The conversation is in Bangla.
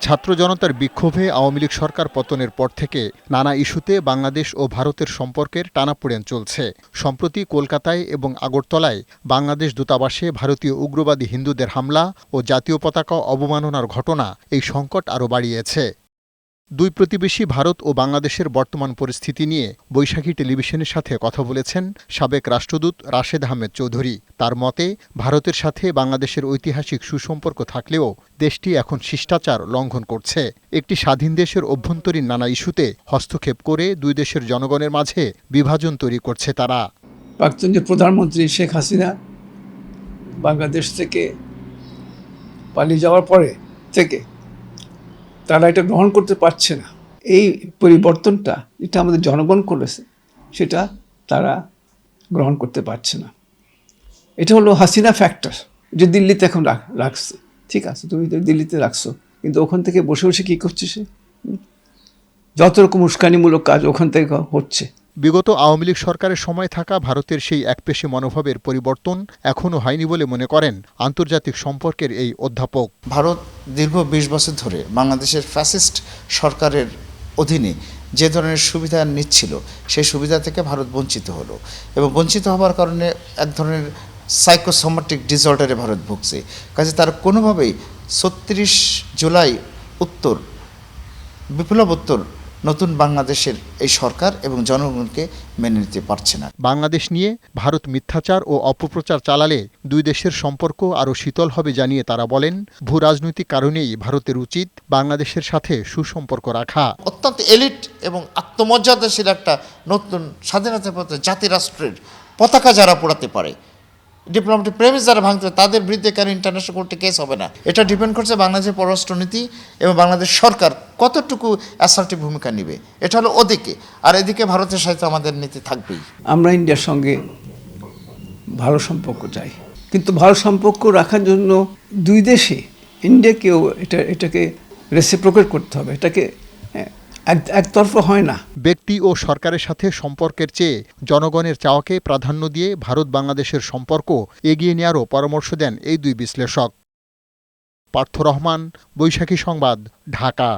ছাত্র জনতার বিক্ষোভে আওয়ামী লীগ সরকার পতনের পর থেকে নানা ইস্যুতে বাংলাদেশ ও ভারতের সম্পর্কের টানাপোড়েন চলছে। সম্প্রতি কলকাতায় এবং আগরতলায় বাংলাদেশ দূতাবাসে ভারতীয় উগ্রবাদী হিন্দুদের হামলা ও জাতীয় পতাকা অবমাননার ঘটনা এই সংকট আরও বাড়িয়েছে। দুই প্রতিবেশী ভারত ও বাংলাদেশের বর্তমান পরিস্থিতি নিয়ে বৈশাখী টেলিভিশনের সাথে কথা বলেছেন সাবেক রাষ্ট্রদূত রাশেদ আহমেদ চৌধুরী। তার মতে, ভারতের সাথে বাংলাদেশের ঐতিহাসিক সুসম্পর্ক থাকলেও দেশটি এখন শিষ্টাচার লঙ্ঘন করছে। একটি স্বাধীন দেশের অভ্যন্তরীণ নানা ইস্যুতে হস্তক্ষেপ করে দুই দেশের জনগণের মাঝে বিভাজন তৈরি করছে তারা। প্রাক্তন যে প্রধানমন্ত্রী শেখ হাসিনা বাংলাদেশ থেকে পালিয়ে যাওয়ার পরে থেকে তারা এটা গ্রহণ করতে পারছে না। এই পরিবর্তনটা যেটা আমাদের জনগণ করেছে, সেটা তারা গ্রহণ করতে পারছে না। এটা হলো হাসিনা ফ্যাক্টর যে দিল্লিতে এখন রাখ- রাখছে। ঠিক আছে, তুমি তো দিল্লিতে রাখছো, কিন্তু ওখান থেকে বসে বসে কী করছে সে? যত রকম উস্কানিমূলক কাজ ওখান থেকে হচ্ছে। বিগত আওয়ামী লীগ সরকারের সময় থাকা ভারতের সেই একপেশে মনোভাবের পরিবর্তন এখনও হয়নি বলে মনে করেন আন্তর্জাতিক সম্পর্কের এই অধ্যাপক। ভারত দীর্ঘ বিশ বছর ধরে বাংলাদেশের ফ্যাসিস্ট সরকারের অধীনে যে ধরনের সুবিধা নিচ্ছিল, সেই সুবিধা থেকে ভারত বঞ্চিত হলো এবং বঞ্চিত হওয়ার কারণে এক ধরনের সাইকোসোমাটিক ডিসঅর্ডারে ভারত ভুগছে। কাজে তার কোনোভাবেই ছত্রিশ জুলাই উত্তর বিপ্লবোত্তর নতুন বাংলাদেশের এই সরকার এবং জনগণকে মেনে নিতে পারছে না। বাংলাদেশ নিয়ে ভারত মিথ্যাচার ও অপপ্রচার চালালে দুই দেশের সম্পর্ক আরও শীতল হবে জানিয়ে তারা বলেন ভূ রাজনৈতিক কারণেই ভারতের উচিত বাংলাদেশের সাথে সুসম্পর্ক রাখা। অত্যন্ত এলিট এবং আত্মমর্যাদাশীল একটা নতুন স্বাধীনতা পথে জাতি রাষ্ট্রের পতাকা যারা পোড়াতে পারে ডিপ্লোমেটিক প্রেমিস যারা ভাঙতে পারে, তাদের বিরুদ্ধে কেন ইন্টারন্যাশনাল কোর্টে কেস হবে না? এটা ডিপেন্ড করছে বাংলাদেশের পররাষ্ট্রনীতি এবং বাংলাদেশ সরকার কতটুকু অ্যাসার্টিভ ভূমিকা নেবে? এটা হলো ওদিকে। আর এদিকে ভারতের সাথে আমাদের নীতি থাকবেই। আমরা ইন্ডিয়ার সঙ্গে ভালো সম্পর্ক চাই। কিন্তু ভালো সম্পর্ক রাখার জন্য দুই দেশে ইন্ডিয়াকেও এটা এটাকে রেসিপ্রোকেট করতে হবে। এটাকে এক একতরফা হয় না। ব্যক্তি ও সরকারের সাথে সম্পর্কের চেয়ে জনগণের চাওয়াকে প্রাধান্য দিয়ে ভারত বাংলাদেশের সম্পর্ক এগিয়ে নেওয়ারও পরামর্শ দেন এই দুই বিশ্লেষক। পার্থ রহমান বৈশাখী সংবাদ ঢাকা।